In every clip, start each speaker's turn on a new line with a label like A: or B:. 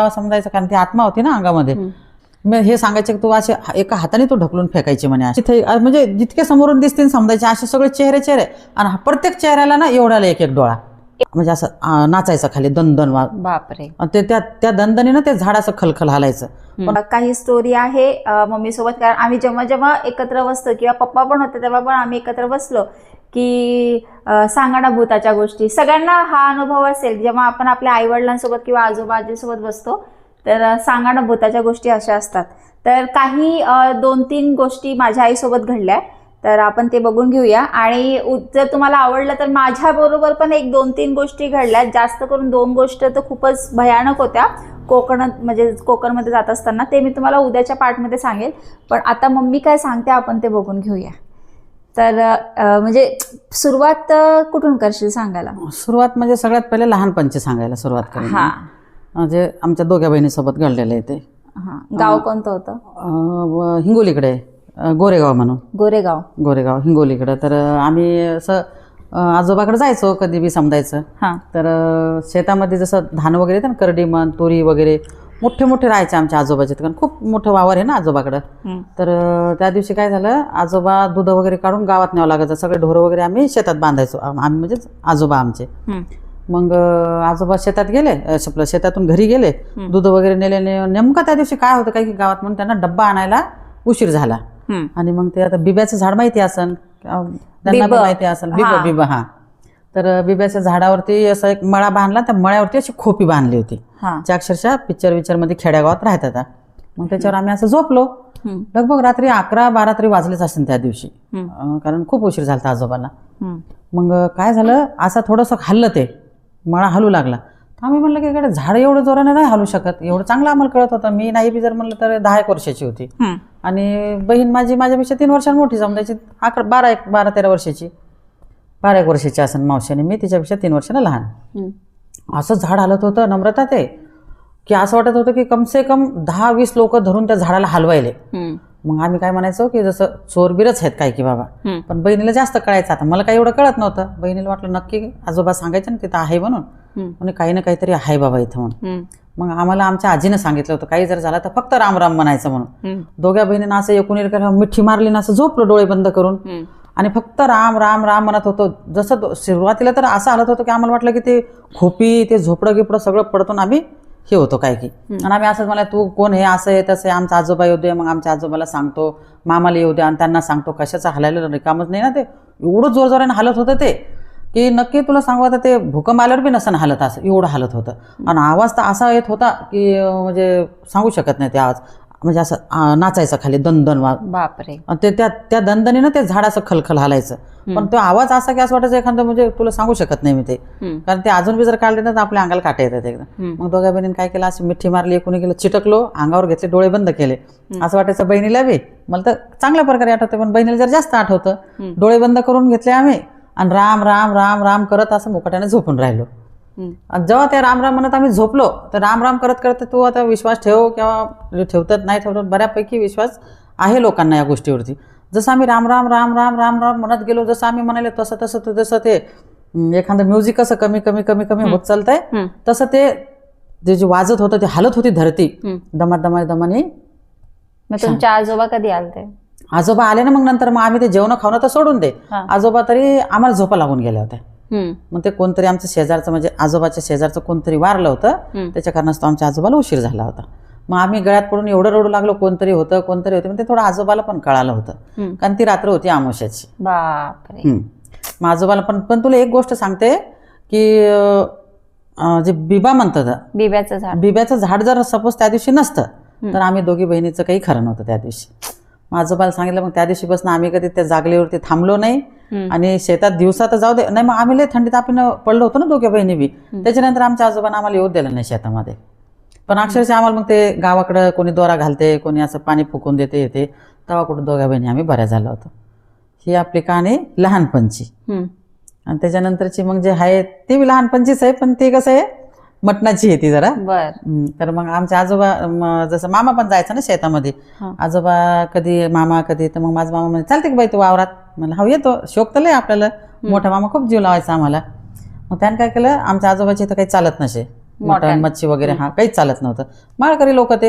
A: समजायचं कारण ती आत्मा होती ना अंगामध्ये. हे सांगायचे की तू असे एका हाताने तू ढकलून फेकायची म्हणे. तिथे म्हणजे जितके समोरून दिसतील समजायचे असे सगळे चेहरे चेहरे. आणि हा प्रत्येक चेहऱ्याला ना एवढ्याला एक एक डोळा. म्हणजे असं नाचायचं खाली दन वा.
B: बापरे.
A: ते त्या त्या दणदणीनं ते झाड असं खलखल हालायचं.
C: काही स्टोरी आहे मम्मी सोबत कारण आम्ही जेव्हा जेव्हा एकत्र बसतो किंवा पप्पा पण होते तेव्हा पण आम्ही एकत्र बसलो. की सांगा ना भूताच्या गोष्टी. सगळ्यांना हा अनुभव असेल जेव्हा आपण आपल्या आईवडिलांसोबत किंवा आजोबाजीसोबत बसतो तर सांगा ना भूताच्या गोष्टी अशा असतात. तर काही दोन तीन गोष्टी माझ्या आईसोबत घडल्या तर आपण ते बघून घेऊया. आणि उ- जर तुम्हाला आवडलं तर माझ्याबरोबर पण एक दोन तीन गोष्टी घडल्या. जास्त करून दोन गोष्ट तर खूपच भयानक होत्या. कोकणात म्हणजे कोकणमध्ये जात असताना. ते मी तुम्हाला उद्याच्या पार्टमध्ये सांगेल. पण आता मम्मी काय सांगते आपण ते बघून घेऊया. तर म्हणजे सुरुवात कुठून करशील सांगायला?
A: सुरुवात म्हणजे सगळ्यात पहिले लहानपणची सांगायला सुरुवात करेन
C: हा.
A: म्हणजे आमच्या दोघ्या बहिणीसोबत घडलेलं आहे ते.
C: गाव कोणतं होतं?
A: हिंगोलीकडे गोरेगाव म्हणून.
C: गोरेगाव.
A: गोरेगाव हिंगोलीकडं. तर आम्ही असं आजोबाकडे जायचो कधी बी समजायचं तर शेतामध्ये जसं धान वगैरे येतं ना करडी म्हण तुरी वगैरे मोठे मोठे राहायचे आमच्या आजोबाचे. कारण खूप मोठं वावर आहे ना आजोबाकडं. तर त्या दिवशी काय झालं आजोबा दूध वगैरे काढून गावात न्यावं लागायचं. सगळे ढोरं वगैरे आम्ही शेतात बांधायचो. आम- आम्ही म्हणजेच आजोबा आमचे. मग आजोबा शेतात गेले आपलं शेतातून घरी गेले. दूध वगैरे नेले नेमकं त्या दिवशी काय होतं काय की गावात म्हणून त्यांना डब्बा आणायला उशीर झाला. आणि मग ते आता बिब्याचं झाड माहिती असन? त्यांना. माहिती असेल बिब
C: हा.
A: बिब हा. तर बिब्याच्या झाडावरती असं एक मळा बांधला त्या मळ्यावरती अशी खोपी बांधली होती. जे अक्षरशः पिक्चर विक्चरमध्ये खेड्यागावात राहत आता. मग त्याच्यावर आम्ही असं झोपलो. लगभग रात्री अकरा बारा तरी वाजलेच असेल त्या दिवशी. कारण खूप उशीर झाला आजोबाला. मग काय झालं? असं थोडंसं हल्लं ते. मळा हलू लागला. तर आम्ही म्हणलं की इकडे झाड एवढं जोराने नाही हलू शकत. एवढं चांगलं आम्हाला कळत होतं. मी नाही बी जर म्हणलं तर दहा एक वर्षाची होती. आणि बहीण माझी माझ्यापेक्षा तीन वर्षांनी मोठी समजायची. अकरा बारा एक बारा तेरा वर्षाची. बारा एक वर्षाची असेल मावशीने. मी तिच्यापेक्षा तीन वर्षानं लहान. असं झाड हलत होतं नम्रता ते की असं वाटत होतं की कमसे कम दहा वीस लोक धरून त्या झाडाला हलवायले. मग आम्ही काय म्हणायचो की जसं चोरबीरच आहेत काय की बाबा. पण बहिणीला जास्त कळायचं आता मला काही एवढं कळत नव्हतं बहिणीला वाटलं नक्की आजोबा सांगायचे ना तिथं आहे म्हणून
C: हम्म.
A: म्हणे काही ना काहीतरी आहे बाबा इथं म्हणून. मग आम्हाला आमच्या आजीनं सांगितलं होतं काही जर झालं तर फक्त राम राम म्हणायचं म्हणून. दोघ्या बहिणींना असं एकूण एक मिठी मारली ना असं झोपलो डोळे बंद करून. आणि फक्त राम राम राम म्हणत होतो. जसं सुरुवातीला तर असं आलं होतं की आम्हाला वाटलं की ते खोपी ते झोपडं गिपडं सगळं पडतून आम्ही हे होतो काय की. आणि आम्ही असंच मला तू कोण हे असं आहे तसं आहे. आमचा आजोबा येऊ दे. मग आमच्या आजोबाला सांगतो मामाला येऊ दे. आणि त्यांना सांगतो कशाचं हलायला रिकामच नाही ना ते. एवढं जोरजोराने हालत होतं ते की नक्की तुला सांगू आता ते भूकंप आल्यावर बी नसन हालत असं. एवढं हालत होतं. आणि आवाज तर असा येत होता की म्हणजे सांगू शकत नाही ते आवाज. म्हणजे असं नाचायचं खाली दन दन वा
B: बापरे.
A: आणि ते त्या त्या दणदणीनं ते झाड असं खलखल हालायचं. पण तो आवाज असा की असं वाटायचं एखादं म्हणजे तुला सांगू शकत नाही मी ते.
C: हम्म.
A: कारण ते अजून बी जर काढले ना तर आपल्या अंगाला काटे येतात एकदम
C: हम्म.
A: मग दोघ्या बहिणीने काय केलं अशी मिठी मारली कोणी गेलं चिटकलो अंगावर घेतले डोळे बंद केले. असं वाटायचं बहिणीला बी मला तर चांगल्या प्रकारे आठवतं पण बहिणीला जर जास्त आठवतं डोळे बंद करून घेतले आम्ही आणि राम राम राम राम करत असं मुकाट्याने झोपून राहिलो. जेव्हा ते राम राम म्हणत आम्ही झोपलो तर राम राम करत करत तू आता विश्वास ठेव किंवा ठेवतात नाही ठेवतात बऱ्यापैकी विश्वास आहे लोकांना या गोष्टीवरती जसं आम्ही राम राम राम राम राम राम म्हणत गेलो जसं आम्ही म्हणाले तसं तसं ते- जसं ते एखादं म्युझिक कसं कमी कमी कमी कमी होत चालतंय. तसं ते जे जे वाजत होतं ते हालत होती धरती. दमात दमाने दमाने
B: मग तुमच्या आजोबा कधी आलते
A: आजोबा आले ना मग नंतर मग आम्ही ते जेवण खावणं तर सोडून दे. आजोबा तरी आम्हाला झोपा लागून गेल्या होत्या. मग ते कोणतरी आमचं शेजारचं म्हणजे आजोबाच्या शेजारचं कोणतरी वारलं होतं. त्याच्या कारणास्तव आमच्या आजोबाला उशीर झाला होता. मग आम्ही गळ्यात पडून एवढं रडू लागलो कोणतरी होतं कोणतरी होतं मग ते थोडं आजोबाला पण कळालं होतं. कारण ती रात्र होती आमोशाची. मग आजोबाला पण पण तुला एक गोष्ट सांगते की जे बिबा म्हणतात
B: बिब्याचं झाड.
A: बिब्याचं झाड जर सपोज त्या दिवशी नसतं तर आम्ही दोघी बहिणीचं काही खरं नव्हतं त्या दिवशी. मग आजोबाला सांगितलं मग त्या दिवशीपासून आम्ही कधी त्या जागलेवरती थांबलो नाही. आणि शेतात दिवसा तर जाऊ दे. नाही मग आम्ही लय थंडीत आपण पडलो होतो ना दोघ्या बहिणी बी. त्याच्यानंतर आमच्या आजोबांना आम्हाला येऊ दिलं नाही शेतामध्ये. पण अक्षरशः आम्हाला मग ते गावाकडं कोणी दोरा घालते कोणी असं पाणी फुकून देते येते. तेव्हा कुठं दोघ्या बहिणी आम्ही बऱ्या झालो होतो. ही आपली कहाणी लहानपणची. आणि त्याच्यानंतरची मग जे आहे ती बी लहानपणचीच आहे पण ती कसं आहे मटणाची आहे ती जरा.
B: बर.
A: हम्म, तर मग आमचे आजोबा म, जसं मामा पण जायचा ना शेतामध्ये.
C: हा.
A: आजोबा कधी मामा कधी तर मग माझा मामा म्हणे चालते की बाई तू वावरात. म्हणलं हो येतो. शोक तर लय आपल्याला. मोठा मामा खूप जीव लावायचा आम्हाला. मग त्यानं काय केलं आमच्या आजोबाची तर काही चालत नसे. मटण मच्छी वगैरे हा काहीच चालत नव्हतं. माळकरी लोक ते.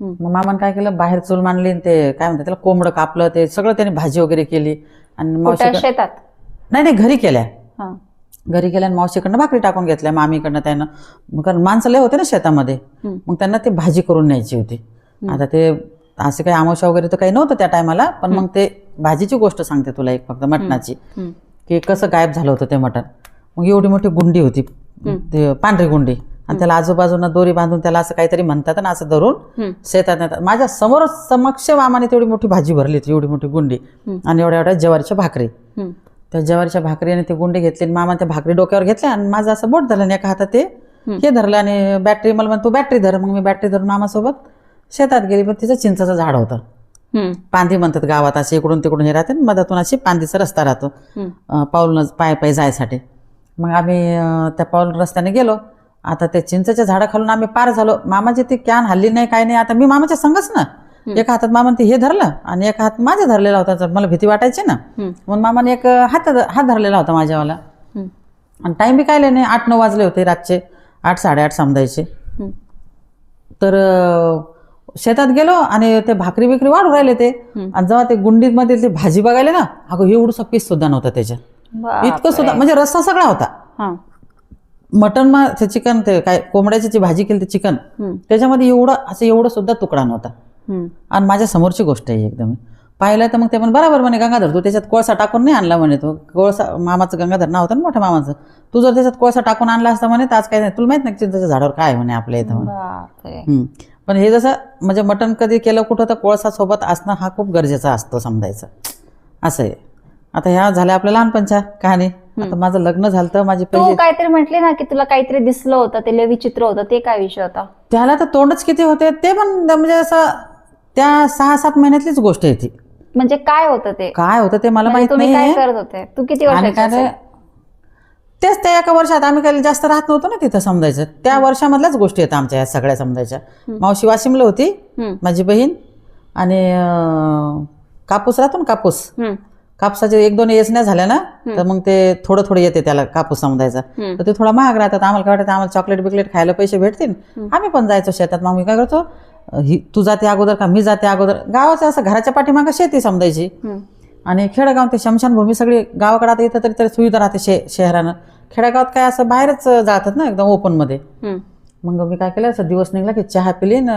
B: हम्म.
A: मग मामानं काय केलं बाहेर चूल मांडली आणि ते काय म्हणतात त्याला कोंबडं कापलं ते सगळं त्याने भाजी वगैरे केली. आणि मावशी
B: कुठं शेतात?
A: नाही नाही घरी केल्या.
B: हा.
A: घरी गेल्या मावशीकडनं भाकरी टाकून घेतल्या मामीकडनं त्यानं. मग कारण माणसं लय होते ना शेतामध्ये. मग त्यांना ते भाजी करून न्यायची होती. आता ते असे काही आमोशा वगैरे तर काही नव्हतं त्या टायमाला पण मग ते भाजीची गोष्ट सांगते तुला एक फक्त मटणाची. की कसं गायब झालं होतं ते मटण. मग एवढी मोठी गुंडी होती. ते पांढरी गुंडी. आणि त्याला आजूबाजूला दोरी बांधून त्याला असं काहीतरी म्हणतात ना असं धरून. शेतात नेतात. माझ्यासमोर समक्ष मामाने तेवढी मोठी भाजी भरली होती एवढी मोठी गुंडी. आणि एवढ्या एवढ्या ज्वारीच्या भाकरी. त्या ज्वारीच्या भाकरीने ते गुंडे घेतले आणि मामा त्या भाकरी डोक्यावर घेतल्या आणि माझं असं बोट धरलं आणि एका हातात ते हे धरलं आणि बॅटरी मला म्हणतो बॅटरी धर. मग मी बॅटरी धरून मामासोबत शेतात गेली पण तिचं चिंचाचं झाड होतं. पांदी म्हणतात गावात असे इकडून तिकडून हे राहते आणि मधातून अशी पांदीचा रस्ता राहतो. पाऊलनं पाय पाय जायसाठी. मग आम्ही त्या पाऊल रस्त्याने गेलो. आता त्या चिंचेच्या झाडाखालून आम्ही पार झालो. मामाची ती कॅन हल्ली नाही काय नाही. आता मी मामाच्या संगच ना. एका हातात मामाने ते हे धरलं आणि एका हात माझ्या धरलेला होता तर मला भीती वाटायची ना. म्हणून मामाने एक हात हात धरलेला होता माझ्यावाला. आणि टाईम बी काय नाही आठ नऊ वाजले होते रातचे आठ साडेआठ समजायचे. तर शेतात गेलो आणि ते भाकरी बिकरी वाढू राहिले ते आणि जेव्हा ते गुंडीमध्ये ते भाजी बघायला ना अगं एवढंसं पीस सुद्धा नव्हतं त्याच्यात. इतकं सुद्धा म्हणजे रस्सा सगळा होता
B: हा
A: मटन ते चिकन ते काय कोंबड्याची जी भाजी केली ते चिकन. त्याच्यामध्ये एवढं असं एवढं सुद्धा तुकडा नव्हता. आणि माझ्या समोरची गोष्ट आहे एकदम. पाहिलं तर मग ते पण बरोबर म्हणे गंगाधर तू त्याच्यात कोळसा टाकून नाही आणला म्हणे तो? कोळसा मामाचं गंगाधर नाव होतं ना मोठ्या मामाचं. तू जर त्याच्यात कोळसा टाकून आणला असता म्हणे तर आज काय नाही. तुला माहीत नाही चिंतेच्या झाडावर काय म्हणे आपल्या इथं म्हणे. पण हे जसं म्हणजे मटण कधी केलं कुठं तर कोळसा सोबत असणं हा खूप गरजेचा असतो समजायचं. असं आहे. आता ह्या झाल्या आपल्या लहानपणच्या कहाणी. आता माझं लग्न झालं तर माझी
B: तू
A: पहिली
B: काहीतरी म्हटले ना की तुला काहीतरी दिसलं होतं ते लय विचित्र होतं ते काय विषय होता?
A: त्याला तर तोंडच किती होते ते पण म्हणजे असं त्या सहा सात महिन्यातलीच गोष्ट आहे ती.
B: म्हणजे काय होतं ते?
A: काय होतं ते मला
B: म्हणजे
A: माहीत
B: तुम्ही
A: नाही
B: काय करत होते? तू किती
A: आणि
B: वर्षाची
A: काय
B: असेल?
A: तेच त्या एका वर्षात आम्ही काही जास्त राहत नव्हतो ना तिथं समजायचं. त्या वर्षामधल्याच गोष्टी आहेत आमच्या या सगळ्या समजायच्या. मावशी वाशिमला होती
B: हम्म.
A: माझी बहीण आणि अं, कापूस राहतो ना कापूस?
B: हम्म.
A: कापसाचे एक दोन येचण्या झाल्या ना तर मग ते थोडं थोडं येते त्याला कापूस समजायचा.
B: हम्म.
A: तर ते थोडा महाग राहतात. आम्हाला काय वाटतं आम्हाला चॉकलेट बिकलेट खायला पैसे भेटतील? आम्ही पण जायचो शेतात. मग मी काय करतो ही तू जाते अगोदर का? मी जाते अगोदर. गावाचं असं घराच्या पाठीमागं शेती समजायची. आणि खेडेगाव ते शमशानभूमी सगळी गावाकडे आता इथं तरी तरी सुविधा राहते शे शहरानं. खेडेगावात काय असं बाहेरच जातात ना एकदम ओपनमध्ये. मग मी काय केलं असं दिवस निघला की चहा पिली न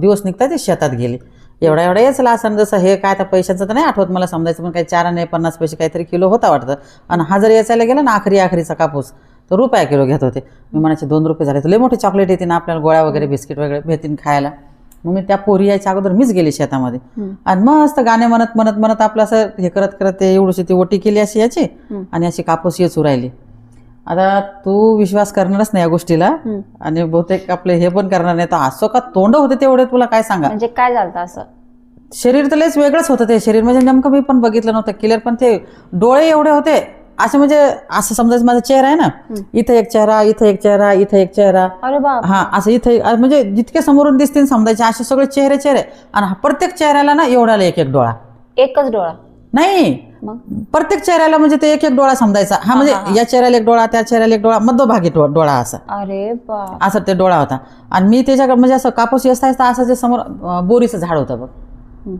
A: दिवस निघता ते शेतात गेली. एवढा एवढा यायचं असं जसं हे काय आता पैशाचं तर नाही आठवत मला समजायचं पण काही चार आणि पन्नास पैसे काहीतरी किलो होता वाटतं. आणि हा जर याचायला गेला ना आखरी आखरीचा कापूस तर रुपया किलो घेत होते. मी म्हणायचे दोन रुपये झाले. तर लय मोठी चॉकलेट येते ना आपल्याला गोळ्या वगैरे बिस्किट वगैरे भेटतील खायला. मग मी त्या पोरी यायच्या अगोदर मीच गेली शेतामध्ये. आणि मस्त गाणे म्हणत म्हणत म्हणत आपलं असं हे करत करत ते एवढीशी ती ओटी केली अशी याची आणि अशी कापूस येचू राहिली. आता तू विश्वास करणारच नाही या गोष्टीला आणि बहुतेक आपले हे पण करणार नाही. तर असं का तोंड होते तेवढे तुला काय सांगा?
B: म्हणजे काय झालं असं?
A: शरीर तर लयच वेगळंच होतं ते. शरीर म्हणजे नेमकं मी पण बघितलं नव्हतं. क्लिअर पण ते डोळे एवढे होते. असे म्हणजे असं समजायचं माझा चेहरा आहे ना. इथं एक चेहरा इथं एक चेहरा इथं एक चेहरा.
B: अरे बाप.
A: हा असं इथं म्हणजे जितके समोरून दिसतील समजायचे असे सगळे चेहरे चेहरे. आणि प्रत्येक चेहऱ्याला ना एवढाला एक एक डोळा.
B: एकच डोळा.
A: नाही. प्रत्येक चेहऱ्याला म्हणजे ते एक एक डोळा समजायचा. हा म्हणजे या चेहऱ्याला एक डोळा त्या चेहऱ्याला एक डोळा मध्यभागी डोळा असा.
B: अरे
A: असं ते डोळा होता. आणि मी त्याच्याकडे म्हणजे असं कापूस असता असता असं जे समोर बोरीचं झाड होतं बघ.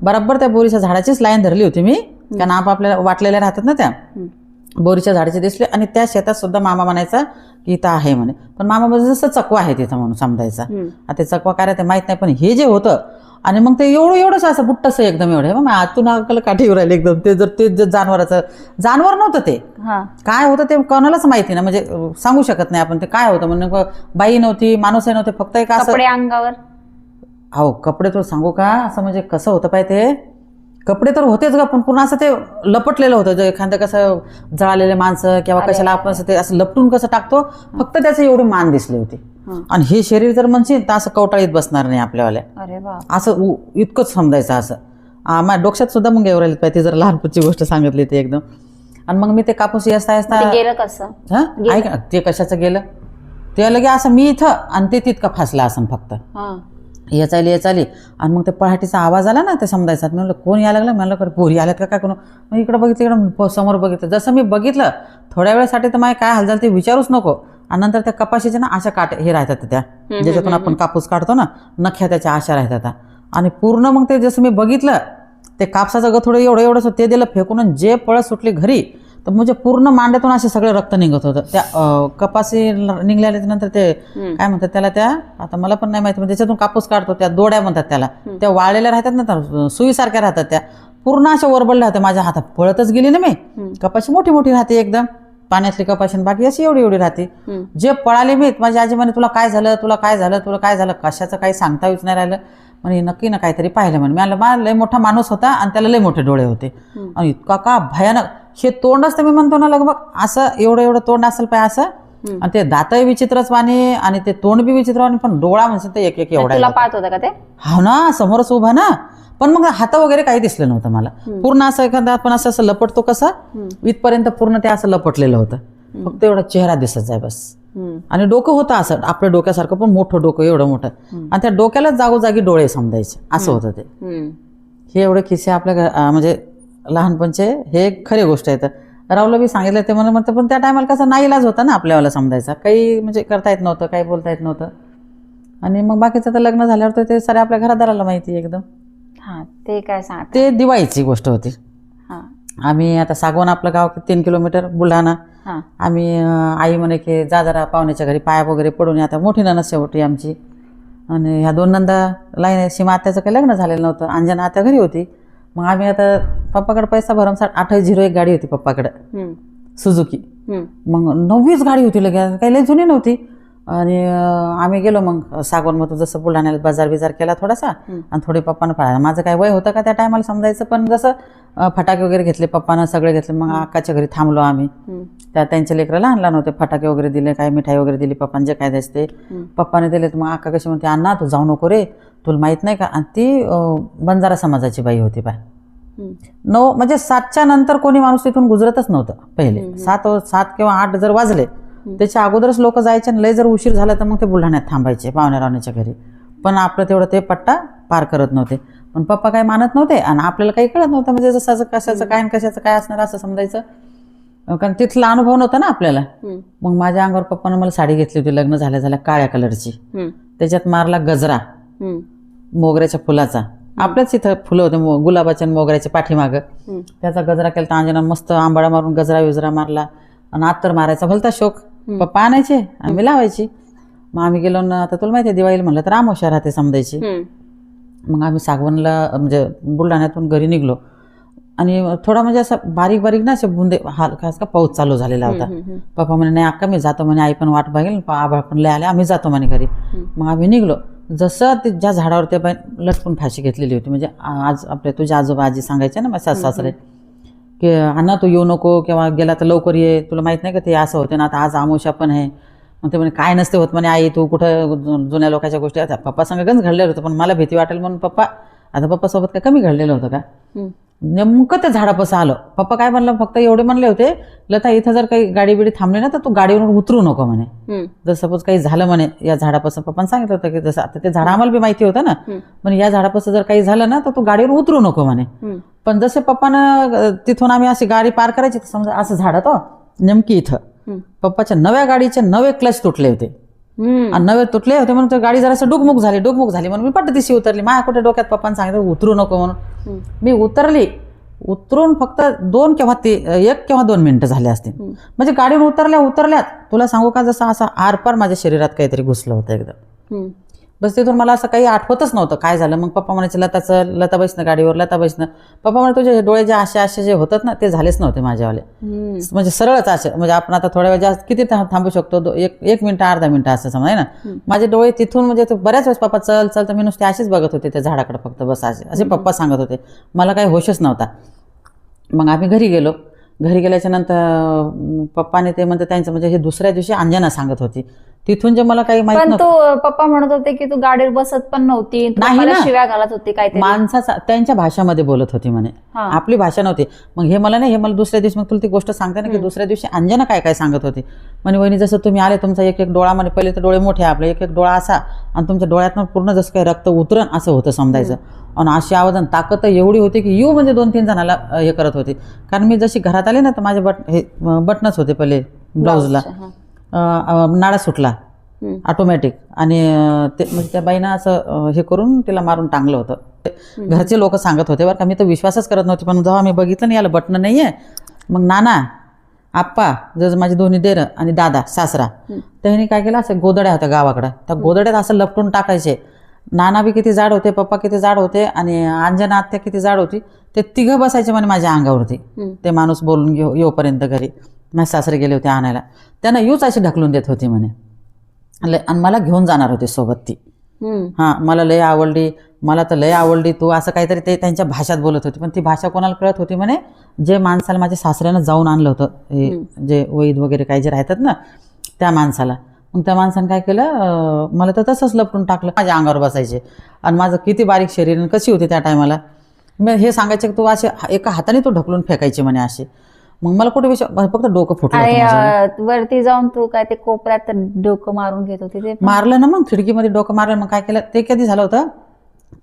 A: बरोबर त्या बोरीच्या झाडाचीच लाईन धरली होती मी. कारण आपल्याला वाटलेल्या राहतात ना त्या. बोरीच्या झाडाचे दिसले आणि त्या शेतात सुद्धा मामा म्हणायचा की इथं आहे म्हणे. पण मामा म्हणजे जसं चकवा आहे तिथं म्हणून समजायचा. आता ते चकवा काय ते माहीत नाही पण हे जे होतं आणि मग ते एवढं एवढंच असं बुट्टस एकदम एवढं. मग आतून अकल काठी राहिले एकदम. ते जर ते जर जानवराचं जानवर नव्हतं ते.
B: हा.
A: काय होतं ते कोणालाच माहिती ना म्हणजे सांगू शकत नाही आपण ते काय होतं. म्हणजे बाई नव्हती माणूसही नव्हते फक्त एक असं
B: कपडे अंगावर.
A: अहो कपडे तर सांगू का? असं म्हणजे कसं होतं पाहिजे ते? कपडे तर होतेच का पण पूर्ण असं ते लपटलेलं होतं. जे एखादं कसं जळालेले माणसं किंवा कशाला आपण असं ते असं लपटून कसं टाकतो फक्त त्याचे एवढे मान दिसले होते.
B: हं.
A: आणि हे शरीर जर म्हणशील तर असं कवटाळीत बसणार नाही आपल्यावाल्या.
B: अरे
A: असं उ- इतकंच समजायचं असं. आ, माझ्या डोक्यात सुद्धा मग राहिली पाहिजे जर लहानपणची गोष्ट सांगितली ते एकदम. आणि मग मी ते कापूस असता
B: ते
A: असता
B: गेलं कसं?
A: हा? ऐक ना, ते कशाचं गेलं? ते लगे असं मी इथं आणि ते तितकं फासलं असं फक्त.
B: हा.
A: याच आली याच आली आणि मग ते पहाटीचा आवाज आला ना ते समजायचा मी म्हणलं कोण यायला लागलं? म्हणलं कर पोरी आल्यात का? काय कोण? मग इकडं बघितलं इकडं समोर बघितलं. जसं मी बघितलं थोड्या वेळासाठी तर माझी काय हालचाल ते विचारूच नको. आणि नंतर त्या कपाशीच्या ना अशा काट हे राहतात त्या ज्याच्यातून आपण कापूस काढतो ना नख्या त्याच्या अशा राहतात. आणि पूर्ण मग ते जसं मी बघितलं ते कापसाचं गथोडं एवढं एवढंच ते दिलं फेकून जे पळत सुटली घरी तर म्हणजे पूर्ण मांड्यातून असे सगळं रक्त निघत होतं. त्या अं, कपाशी निघल्याच्या नंतर ते काय म्हणतात त्याला त्या आता मला पण नाही माहिती पण त्याच्यातून कापूस काढतो त्या दोड्या म्हणतात त्याला. त्या वाळलेल्या राहतात ना त्या सुईसारख्या राहतात त्या. पूर्ण अशा वरबडल्या होत्या माझ्या हातात पळतच गेली ना मी. कपाशी मोठी मोठी राहते एकदम. पाण्यातली कपाशी आणि बाकी अशी एवढी एवढी राहते. जे पळाले मी माझी आजी म्हणे तुला काय झालं तुला काय झालं तुला काय झालं कशाचं काही सांगता येऊच नाही राहिलं. म्हणे नक्की ना काहीतरी पाहिलं. म्हणे मला मा लय मोठा माणूस होता आणि त्याला लय मोठे डोळे होते. आणि इतका का भयानक हे तोंडच तर मी म्हणतो ना लगभग असं एवढं एवढं तोंड असेल पाय असं. आणि ते दातही विचित्रच वाणी आणि ते तोंड बी विचित्र वाणी पण डोळा म्हणजे ते एक एक एवढा
B: पाहत होता का ते?
A: हा ना समोरच उभा ना. पण मग हात वगैरे काही दिसलं नव्हतं मला. पूर्ण असं एखादा आपण असं असं लपटतो कसं? इथपर्यंत पूर्ण ते असं लपटलेलं होतं. फक्त एवढा चेहरा दिसत जाय बस. आणि डोकं होतं असं आपल्या डोक्यासारखं पण मोठं डोकं एवढं मोठं. आणि त्या डोक्यालाच जागोजागी डोळे समजायचे. असं होतं ते. हे एवढे किस्से आपल्या म्हणजे लहानपणचे हे खरी गोष्ट आहे. तर राहुला बी सांगितलं ते मला म्हणतं पण त्या टायमाला कसं नाही इलाज होता ना आपल्याला समजायचा. काही म्हणजे करता येत नव्हतं काही बोलता येत नव्हतं. आणि मग बाकीचं तर लग्न झाल्यावर तर ते सारे आपल्या घरादाराला माहिती आहे एकदम.
B: हा ते काय सांग
A: ते दिवाळीची गोष्ट होती.
B: हा.
A: आम्ही आता सागवान आपलं गाव तीन किलोमीटर बुलढाणा. आम्ही आई म्हणे की जा जरा पाहुण्याच्या घरी पाया वगैरे पडून. आता मोठी ननद शेवटी आमची. आणि ह्या दोन नंदा लाईन सीमा आत्याचं काही लग्न झालेलं नव्हतं. अंजना आत्या घरी होती. मग आम्ही आता पप्पाकडे पैसा भरमसाठ आठ झिरो एक गाडी होती पप्पाकडे. सुझुकी
B: हम्म.
A: मग नववीच गाडी होती लगे काही लई जुनी नव्हती आणि आम्ही गेलो मग सागवनमधून जसं बुलढाण्याला बाजार बिजार केला थोडासा आणि थोडे पप्पानं पळाला. माझं काय वय होतं का त्या टायमाला समजायचं पण जसं फटाके वगैरे घेतले पप्पानं सगळे घेतले मग अक्काच्या घरी थांबलो आम्ही. त्या त्यांचे लेकरं लहान लहान होते फटाके वगैरे दिले काय मिठाई वगैरे दिली पप्पाने जे काय द्यायचे ते. पप्पाने दिले तर मग अक्का कशी म्हणते अण्णा तू जाऊ नको रे तुला माहीत नाही का? आणि ती बंजारा समाजाची बाई होती बाय. नऊ म्हणजे सातच्या नंतर कोणी माणूस तिथून गुजरतच नव्हतं पहिले. सात सात किंवा आठ जर वाजले त्याच्या अगोदरच लोक जायचे आणि लय जर उशीर झाला तर मग ते बुलढाण्यात थांबायचे पाहुण्या रावण्याच्या घरी. पण आपलं तेवढं ते पट्टा पार करत नव्हते. पण पप्पा काही मानत नव्हते आणि आपल्याला काही कळत नव्हतं म्हणजे जसं कशाचं काय आणि कशाचं काय असणार असं समजायचं. कारण तिथला अनुभव नव्हता ना आपल्याला. मग माझ्या अंगावर पप्पानं मला साडी घेतली होती लग्न झाल्या झाल्या काळ्या कलरची. त्याच्यात मारला गजरा. मोगऱ्याच्या फुलाचा. आपल्याच इथं फुलं होते गुलाबाच्या आणि मोगऱ्याच्या पाठीमागं. त्याचा गजरा केला तर अंजना मस्त आंबाडा मारून गजरा विजरा मारला. आणि आत्तर मारायचा भलता शोक. पप्पा आणायचे आम्ही लावायची. मग आम्ही गेलो ना आता तुला माहिती आहे दिवाळीला म्हणलं तर रामोशा राहते समजायची. मग आम्ही सागवनला म्हणजे बुलढाण्यातून घरी निघलो. आणि थोडा म्हणजे असं बारीक बारीक ना असे बुंदे हलका का पाऊस चालू झालेला होता. पप्पा म्हणे नाही अक्का मी जातो म्हणे आई पण वाट बघेल आभाळ पण लय आले आम्ही जातो म्हणे घरी. मग आम्ही निघलो. जसं ते ज्या झाडावर ते लटकून फाशी घेतलेली होती. म्हणजे आज आपले तुझ्या आजोबा आजी सांगायचे ना सास सासरे की अण्णा तू येऊ नको किंवा गेला तर लवकर ये. तुला माहीत नाही का ते असं होते ना आता आज आमोशा पण आहे. मग ते म्हणे काय नसते होत म्हणे आई तू कुठं जुन्या लोकांच्या गोष्टी आता पप्पा संग घडलेलं होतं पण मला भीती वाटेल म्हणून पप्पा आता पप्पासोबत काय कमी घडलेलं होतं का? नेमकं त्या झाडापासून आलं पप्पा काय म्हणलं फक्त एवढे म्हणले होते लता इथं जर काही गाडी बिडी थांबली ना तर तू गाडीवरून उतरू नको म्हणे. जर सपोज काही झालं म्हणे या झाडापासून पप्पाने सांगितलं होतं की जसं आता ते झाड आम्हाला बी माहिती होतं ना पण या झाडापासून जर काही झालं ना तर तू गाडीवर उतरू नको म्हणे. पण जसे पप्पानं तिथून आम्ही अशी गाडी पार करायची समजा असं झाड तो नेमकी इथं. पप्पाच्या नव्या गाडीचे नवे क्लच तुटले होते. आणि नवे तुटले होते म्हणून गाडी जरासं डुगमुग झाली डुगमुग झाली म्हणून मी पट्ट दिशी उतरली. माझ्या कुठे डोक्यात पप्पाने सांगितलं उतरू नको म्हणून. मी उतरली. उतरून फक्त दोन किंवा ते एक किंवा दोन मिनिटं झाले असतील. म्हणजे गाडीवर उतरल्या उतरल्यात. तुला सांगू का जसं असं आरपार माझ्या शरीरात काहीतरी घुसलं होतं एकदम. बस तिथून मला असं काही आठवतच नव्हतं. काय झालं? मग पप्पा म्हणायचे लताचं लता बैसनं गाडीवर लता बैसनं पप्पा म्हणे तुझे डोळे जे असे असे जे होतात ना ते झालेच नव्हते माझ्यावाले. म्हणजे सरळच असे म्हणजे आपण आता थोड्या वेळ जास्त किती थांबू शकतो? एक एक मिनिटं अर्धा मिनिटं असं समजा ना? माझे डोळे तिथून म्हणजे बऱ्याच वेळेस पप्पा चल चल तर मी नुसते असेच बघत होते त्या झाडाकडे फक्त बस असे असे पप्पा सांगत होते. मला काही होशच नव्हता. मग आम्ही घरी गेलो. घरी गेल्याच्यानंतर अं, पप्पाने ते म्हणते त्यांचं म्हणजे हे दुसऱ्या दिवशी अंजना सांगत होती. तिथून जे मला काही माहीत
B: पण
A: नव्हतं.
B: तू पप्पा म्हणत होते की तू गाडीवर बसत पण नव्हती तू
A: नाही
B: मला
A: ना.
B: शिव्या घालत होती काहीतरी.
A: माणसाचा त्यांच्या भाषामध्ये बोलत होती म्हणे.
B: हा.
A: आपली भाषा नव्हती. मग हे मला नाही हे मला दुसऱ्या दिवशी मग तुला ती गोष्ट सांगते ना की दुसऱ्या दिवशी अंजना काय काय सांगत होती. म्हणे वहिनी जसं तुम्ही आले तुमचा एक एक डोळा म्हणे पहिले तर डोळे मोठे आपले एक एक डोळा असा आणि तुमच्या डोळ्यातनं पूर्ण जसं काही रक्त उतरण असं होतं समजायचं. आणि अशी आवाज आणि ताकद तर एवढी होती की येऊ म्हणजे दोन तीन जणाला अं, हे करत होती. कारण मी जशी घरात आले ना तर माझे बट हे बटनच होते पहिले ब्लाऊजला.
B: हा.
A: नाळा सुटला. ऑटोमॅटिक आणि ते म्हणजे त्या बाईनं असं हे करून तिला मारून टांगलं होतं. घरचे लोक सांगत होते बरं का मी तर विश्वासच करत नव्हते पण जेव्हा मी बघितलं नाही याला बटणं नाही आहे मग नाना आप्पा जसं माझे दोन्ही देर आणि दादा सासरा त्यांनी काय केलं असं गोदड्या होत्या गावाकडं. त्या गोदड्यात असं लपटून टाकायचे. नाना बी किती जाड होते पप्पा किती जाड होते आणि अंजना आत्या किती जाड होती ते तिघं बसायचे म्हणे माझ्या अंगावरती. ते माणूस बोलून घेऊ येऊपर्यंत घरी. माझे सासरे गेले होते आणायला. त्यांना यूच अशी ढकलून देत होती म्हणे. आणि मला घेऊन जाणार होती सोबत ती. हां मला लय आवडली. मला तर लय आवडली. तू असं काहीतरी ते त्यांच्या भाषात बोलत होती. पण ती भाषा कोणाला कळत होती म्हणे? जे माणसाला माझ्या सासऱ्यानं जाऊन आणलं होतं हे जे वैद वगैरे काही जे राहतात ना त्या माणसाला. मग त्या माणसानं काय केलं? मला तर तसंच लपटून टाकलं. माझ्या अंगावर बसायचे. आणि माझं किती बारीक शरीर कशी होती त्या टायमाला? मी हे सांगायचे की तू असे एका हाताने तू ढकलून फेकायचे म्हणे असे. मग मला कुठे विश्वास फक्त डोकं फुटलं होतं माझं.
B: वरती जाऊन तू काय ते कोपऱ्यात डोकं मारून घेत होती ते?
A: मारलं ना मग खिडकीमध्ये डोकं मारलं मग काय केलं? ते कधी झालं होतं?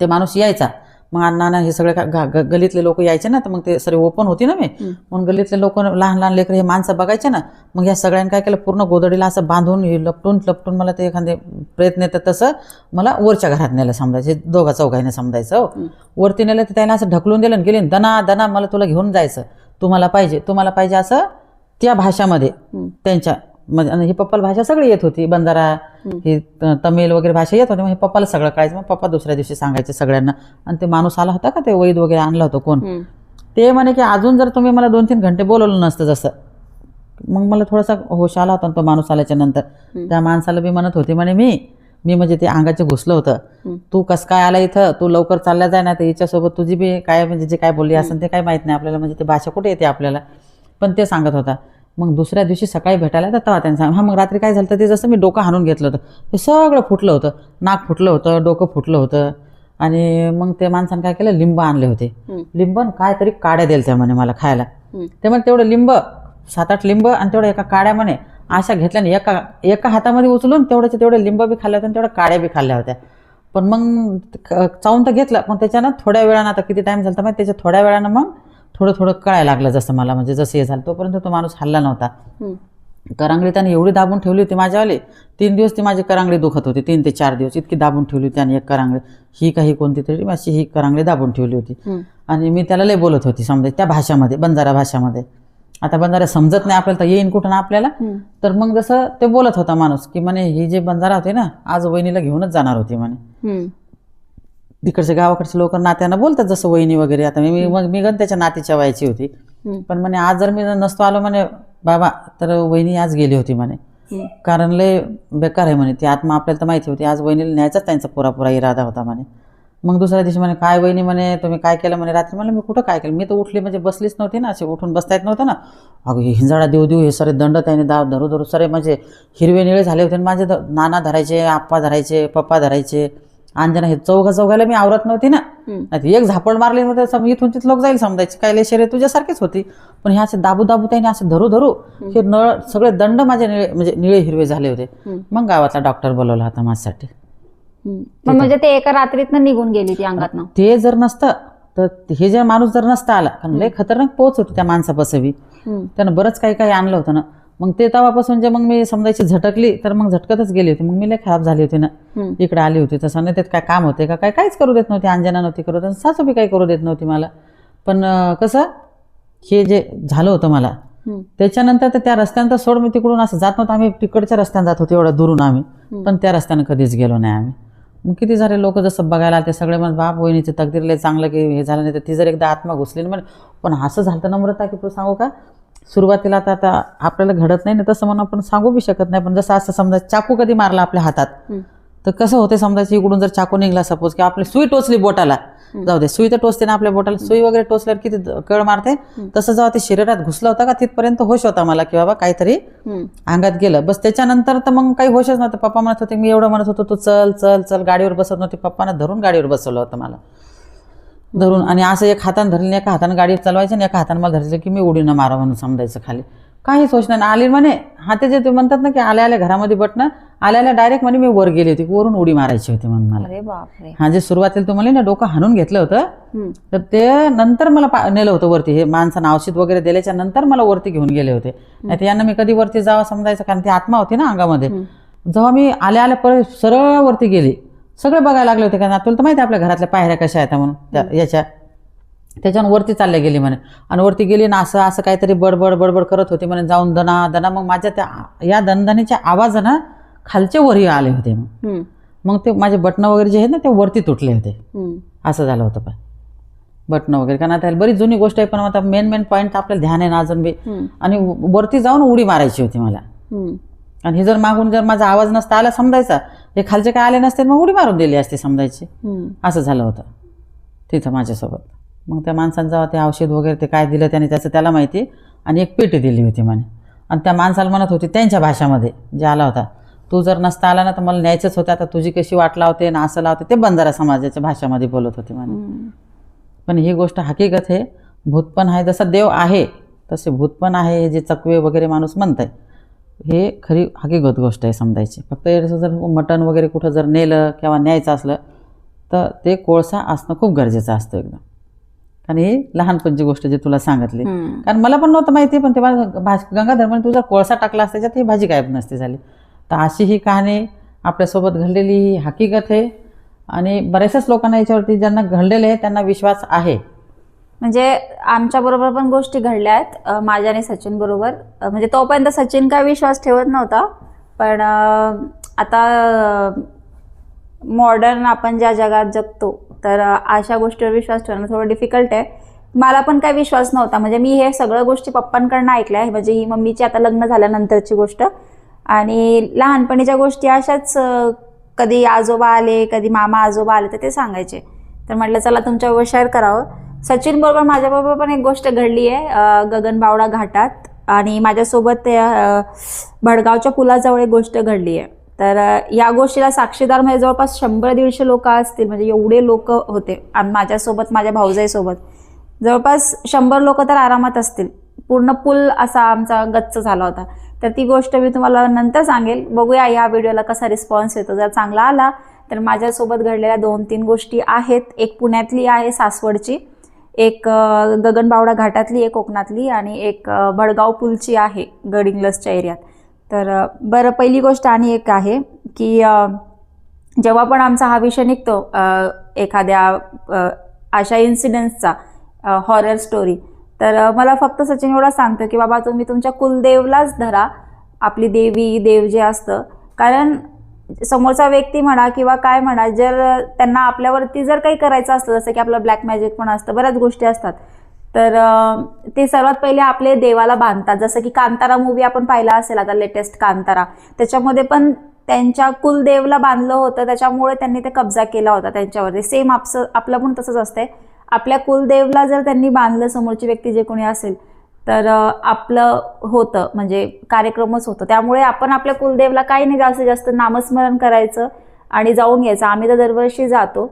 A: ते माणूस यायचा. मग अण्णा हे सगळे का- गा- ग- गलीतले लोक यायचे ना तर मग ते सगळे ओपन होती ना मी. म्हणून गलीतले लोक लहान लहान लेकरं हे माणसं बघायचे ना मग या सगळ्यांनी काय केलं? पूर्ण गोदडीला असं बांधून हे लपटून लपटून मला ते एखादे प्रयत्न येतात तसं मला वरच्या घरात नेलं समजायचे. दोघा चौघाईने समजायचं हो. वरती नेलं तर त्याला असं ढकलून दिलं आणि गेले दना दना मला तुला घेऊन जायचं. तुम्हाला पाहिजे तुम्हाला पाहिजे असं त्या भाषामध्ये त्यांच्या म्हणजे आणि ही पप्पाला भाषा सगळी येत होती बंजारा ही तमिळ वगैरे भाषा येत होती मग हे पप्पाला सगळं कळायचं मग पप्पा दुसऱ्या दिवशी सांगायचे सगळ्यांना आणि ते माणूस आला होता का ते वैद वगैरे आणलं होतं कोण. ते म्हणे की अजून जर तुम्ही मला दोन तीन घंटे बोलवलं नसतं जसं मग मला थोडासा होश आला होता तो माणूस आल्याच्यानंतर. त्या माणसाला मी म्हणत होती म्हणे मी मी म्हणजे ते अंगाचे घुसलं होतं. तू कस काय आला इथं? तू लवकर चालल्या जाय ना तर हिच्यासोबत तुझी बी काय म्हणजे जे काय बोलली असेल ते काय माहीत नाही आपल्याला म्हणजे ते भाषा कुठे येते आपल्याला? पण ते सांगत होता. मग दुसऱ्या दिवशी सकाळी भेटायला तर तेव्हा त्यांनी सांग हां मग रात्री काय झालं तर ते जसं मी डोकं हाणून घेतलं होतं. हे सगळं फुटलं होतं. नाक फुटलं होतं डोकं फुटलं होतं. आणि मग ते माणसानं काय केलं? लिंब आणले होते. लिंब काय तरी काड्या दिल्या त्या म्हणे मला खायला. ते म्हणे तेवढं लिंब सात आठ लिंब आणि तेवढ्या एका काड्या म्हणे अशा घेतल्या आणि एका एका हातामध्ये उचलून तेवढ्याच्या तेवढे लिंब बी खाल्ल्या होत्या तेवढ्या काड्या बी खाल्ल्या होत्या. पण मग चावून तर घेतलं पण त्याच्यानं थोड्या वेळानं आता किती टाईम झाला तर माहिती त्याच्या थोड्या वेळानं मग थोडं थोडं कळायला लागलं जसं मला म्हणजे जसं हे झालं. तोपर्यंत तो माणूस हल्ला नव्हता. करांगडी त्याने एवढी दाबून ठेवली होती माझ्यावाली तीन दिवस ती माझी करांगडी दुखत होती तीन ते चार दिवस. इतकी दाबून ठेवली होती आणि एक करांगडी ही काही कोणती तरी अशी ही करांगडी दाबून ठेवली होती. आणि मी त्याला लय बोलत होती समजा त्या भाषामध्ये बंजारा भाषामध्ये. आता बंजारा समजत नाही आपल्याला तर येईन कुठं ना आपल्याला. तर मग जसं ते बोलत होता माणूस की म्हणे ही जे बंजारा होते ना आज वहिनीला घेऊनच जाणार होती म्हणे. तिकडचे गावाकडचे लोक नात्यांना बोलतात जसं वहिनी वगैरे. आता मी मग मी गण त्याच्या नातीच्या वयाची होती. पण म्हणे आज जर मी नसतो आलो म्हणे बाबा तर वहिनी आज गेली होती म्हणे. कारण लय बेकार आहे म्हणे ती आत्मा आपल्याला तर माहिती होती आज वहिनीला न्यायचाच त्यांचा पुरापुरा इरादा होता म्हणे. मग दुसऱ्या दिवशी म्हणे काय वहिनी म्हणे तुम्ही काय केलं म्हणे रात्री? मला मी कुठं काय केलं? मी तर उठली म्हणजे बसलीच नव्हती ना असे उठून बसता येत नव्हतं ना. अगं हे हिंजाळा देऊ देऊ हे सरे दंड त्याने दा धरू धरू सरे म्हणजे हिरवे निळे झाले होते आणि माझे द- नाना धरायचे आप्पा धरायचे पप्पा धरायचे. अंजना हे चौघा चौघाला मी आवरत नव्हती ना. एक झापड मारली सम- इथून तिथं लोक जाईल समजायचे. काय लय शरीर तुझ्यासारखीच होती. पण हे असे दाबू दाबू त्याने असे धरू धरू हे नळ सगळे दंड माझे निळे म्हणजे निळे हिरवे झाले होते. मग गावातला डॉक्टर बोलवला होता माझ्यासाठी.
B: पण म्हणजे ते एका रात्रीतनं निघून गेली ती अंगातनं.
A: ते जर नसतं तर हे जे माणूस जर नसता आला कारण लय खतरनाक पोच होती त्या माणसापासवी. त्यानं बरंच काही काही आणलं होतं ना. मग ते तेव्हापासून जे मग मी समजायची झटकली तर मग झटकतच गेली होती. मग मी लय खराब झाली होती ना. इकडे आली होती. तसं नाही त्यात काय काम होते का काय? काहीच करू देत नव्हती. अंजना नव्हती करू देत सासू बी काही करू देत नव्हती मला. पण कसं? हे जे झालं होतं मला. त्याच्यानंतर तर त्या रस्त्यानं तर सोड मी तिकडून असं जात नव्हतं. आम्ही तिकडच्या रस्त्यानं जात होतो एवढं दुरून आम्ही. पण त्या रस्त्यानं कधीच गेलो नाही आम्ही. मग किती सारे लोक जसं बघायला आले ते सगळे म्हणत बाप वहिनीचे तकदीर लय चांगलं की हे झालं नाही तर ती जर एकदा आत्मा घुसली म्हणे पण असं झालं तर नम्रता की तू सांगू का सुरुवातीला आता आता आपल्याला घडत नाही ना तसं म्हणून आपण सांगू बी शकत नाही पण जसं असं समजा चाकू कधी मारला आपल्या हातात. तर कसं होते समजायचं इकडून जर चाकू निघला सपोज की आपली सुई टोचली बोटाला जाऊ दे सुई तर टोचते ना आपल्या बोटाला. सुई वगैरे टोचल्यावर किती कळ मारते. तसं जेव्हा ते शरीरात घुसलं होतं का तिथपर्यंत होश होता मला की बाबा काहीतरी. अंगात गेलं. बस त्याच्यानंतर तर मग काही होशच नव्हतं. पप्पा म्हणत होते मी एवढं म्हणत होतो तू चल चल चल. गाडीवर बसत नव्हती. पप्पानं धरून गाडीवर बसवलं होतं मला. धरून. आणि असं एक हातानं धरलं एका हातानं गाडी चालवायची आणि एका हातानं मला धरायचं की मी उडीनं मारा म्हणून समजायचं खाली. काही सोचणार नाही. आली म्हणे हा ते जे ते म्हणतात ना की आल्या आल्या घरामध्ये बटणं आल्या आल्या डायरेक्ट म्हणे मी वर गेली होती वरून उडी मारायची होती म्हणून मला.
B: अरे बापरे.
A: हा जे सुरुवातीला तुम्हाला ना डोकं हाणून घेतलं होतं. तर ते नंतर मला पा- नेलं होतं वरती. हे माणसानं औषध वगैरे दिल्याच्या नंतर मला वरती घेऊन गेले होते. नाही तर यांना मी कधी वरती जावं समजायचं कारण ती आत्मा होती ना अंगामध्ये. जेव्हा मी आल्या आल्या परत सरळ वरती गेली सगळे बघायला लागले होते कारण तुला तर माहिती आहे आपल्या घरातल्या पायऱ्या कशा आहेत म्हणून त्या याच्या. त्याच्यावर वरती चालल्या गेली म्हणे. आणि वरती गेली ना असं असं काहीतरी बडबड बडबड करत होती म्हणे जाऊन दना दना. मग माझ्या त्या या दणदणीच्या आवाजानं खालचे वरी आले होते मग. मग ते माझे बटणं वगैरे जे आहेत ना ते वरती तुटले होते. असं झालं होतं पाय बटणं वगैरे. कारण आता बरीच जुनी गोष्ट आहे पण आता मेन मेन पॉईंट आपल्याला ध्यान आहे ना अजून बी. आणि वरती जाऊन उडी मारायची होती मला. आणि हे जर मागून जर माझा आवाज नसता आला समजायचा हे खालचे काय आले नसते मग उडी मारून दिली असती समजायची. असं झालं होतं. तिथं माझ्यासोबत. मग त्या माणसानं जेव्हा ते औषध वगैरे ते काय दिलं त्याने त्याचं त्याला माहिती आणि एक पेटी दिली होती म्हणे. आणि त्या माणसाला म्हणत होती त्यांच्या भाषामध्ये जे आला होता तू जर नसता आला ना तर मला न्यायचंच होतं. आता तुझी कशी वाट लावते ना असं लावते. ते बंजारा समाजाच्या भाषामध्ये बोलत होते म्हणे. पण ही गोष्ट हकीकत आहे. भूत पण आहे. जसं देव आहे तसे भूत पण आहे हे जे चकवे वगैरे माणूस म्हणत आहे हे खरी हकीकत गोष्ट आहे समजायची. फक्त जर मटण वगैरे कुठं जर नेलं किंवा न्यायचं असलं तर ते कोळसा असणं खूप गरजेचं असतं एकदम. आणि लहानपणची गोष्ट जी तुला सांगितली. कारण मला पण नव्हतं माहिती पण तेव्हा भाज गंगाधर म्हणे तू जर कोळसा टाकला असता त्याच्यात ही भाजी गायब नसती झाली. तर अशी ही कहाणी आपल्यासोबत घडलेली ही हकीकत आहे. आणि बऱ्याचशाच लोकांना याच्यावरती ज्यांना घडलेले आहे त्यांना विश्वास आहे.
C: म्हणजे आमच्या बरोबर पण गोष्टी घडल्या आहेत माझ्या आणि सचिन बरोबर. म्हणजे तोपर्यंत सचिन काय विश्वास ठेवत नव्हता. पण आता मॉडर्न आपण ज्या जगात जगतो तर अशा गोष्टीवर विश्वास ठेवणं थोडं डिफिकल्ट आहे. मला पण काय विश्वास नव्हता. म्हणजे मी हे सगळं गोष्टी पप्पांकडनं ऐकल्या आहे. म्हणजे ही मम्मीची आता लग्न झाल्यानंतरची गोष्ट. आणि लहानपणीच्या गोष्टी अशाच कधी आजोबा आले कधी मामा आजोबा आले तर ते सांगायचे. तर म्हटलं चला तुमच्याबरोबर शेअर करावं. सचिन बरोबर माझ्याबरोबर पण एक गोष्ट घडली आहे. गगनबावडा घाटात. आणि माझ्यासोबत भडगावच्या पुलाजवळ एक गोष्ट घडली आहे. तर या गोष्टीला साक्षीदार म्हणजे जवळपास शंभर दीडशे लोक असतील म्हणजे एवढे लोक होते आणि माझ्यासोबत माझ्या भाऊजाईसोबत. जवळपास शंभर लोक तर आरामात असतील. पूर्ण पूल असा आमचा गच्च झाला होता. तर ती गोष्ट मी तुम्हाला नंतर सांगेल. बघूया या व्हिडिओला कसा रिस्पॉन्स येतो. जर चांगला आला तर माझ्यासोबत घडलेल्या दोन तीन गोष्टी आहेत. एक पुण्यातली आहे सासवडची एक गगनबावडा घाटातली एक कोकणातली आणि एक भडगाव पुलची आहे गडिंग्लसच्या एरियात. तर बरं पहिली गोष्ट आणि एक आहे की जेव्हा पण आमचा हा विषय निघतो एखाद्या अशा इन्सिडेंट्सचा हॉरर स्टोरी तर मला फक्त सचिन एवढा सांगतो की बाबा तुम्ही तुमच्या कुलदेवलाच धरा. आपली देवी देव जे असतं. कारण समोरचा व्यक्ती म्हणा किंवा काय म्हणा जर त्यांना आपल्यावरती जर काही करायचं असतं जसं की आपलं ब्लॅक मॅजिक पण असतं बऱ्याच गोष्टी असतात. तर ते सर्वात पहिले आपले देवाला बांधतात. जसं की कांतारा मूवी आपण पाहिला असेल आता लेटेस्ट कांतारा. त्याच्यामध्ये पण त्यांच्या कुलदेवला बांधलं होतं. त्याच्यामुळे त्यांनी ते कब्जा केला होता त्यांच्यावरती. सेम आपसं आपलं पण तसंच असतंय. आपल्या कुलदेवला जर त्यांनी बांधलं समोरची व्यक्ती जे कोणी असेल तर आपलं होतं. म्हणजे कार्यक्रमच होतं. त्यामुळे आपण आपल्या कुलदेवला काही नाही जास्तीत जास्त नामस्मरण करायचं आणि जाऊन यायचं. आम्ही तर दरवर्षी जातो.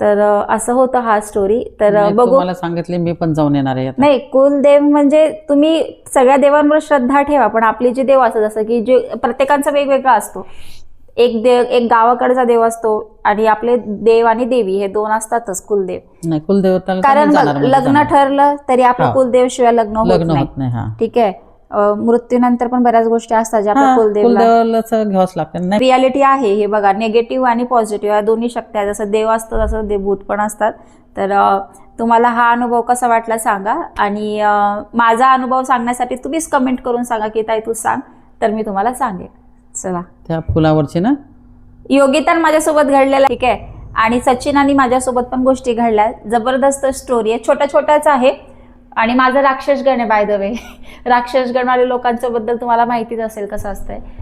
C: तर असं होतं हा स्टोरी तर अ,
A: मी
C: बघू.
A: तुम्हाला सांगितले मी पण जाऊन येणार आहे.
C: नाही कुलदेव म्हणजे तुम्ही सगळ्या देवांवर श्रद्धा ठेवा पण आपली जे देव असतात जसं की जे प्रत्येकांचा वेगवेगळा असतो. एक देव एक गावाकडचा देव असतो आणि आपले देव आणि देवी हे दोन असतातच कुलदेव.
A: तर
C: कारण
A: म्हणजे
C: लग्न. ठरलं तरी आपलं. कुलदेव शिवाय लग्न होत नाही. ठीक आहे? मृत्यूनंतर पण बऱ्याच गोष्टी असतात ज्या आपल्या कुलदेवला
A: कुलदेवालाच घ्यावंच लागतं. नाही.
C: रियालिटी आहे हे बघा निगेटिव्ह आणि पॉझिटिव्ह या दोन्ही शक्ती आहेत. जसं देव असतं तसं दे भूत पण असतात. तर तुम्हाला हा अनुभव कसा वाटला सांगा. आणि माझा अनुभव सांगण्यासाठी तुम्हीच कमेंट करून सांगा की ताई तू सांग तर मी तुम्हाला सांगेन. चला.
A: त्या फुलावरची ना?
C: योगिता माझ्यासोबत घडलेला ठीक आहे. आणि सचिन आणि माझ्यासोबत पण गोष्टी घडल्या. जबरदस्त स्टोरी आहे. छोट्या छोट्याच आहे. आणि माझं राक्षसगण आहे बाय द वे राक्षसगणवाले लोकांच्या बद्दल तुम्हाला माहितीच असेल कसं असतंय.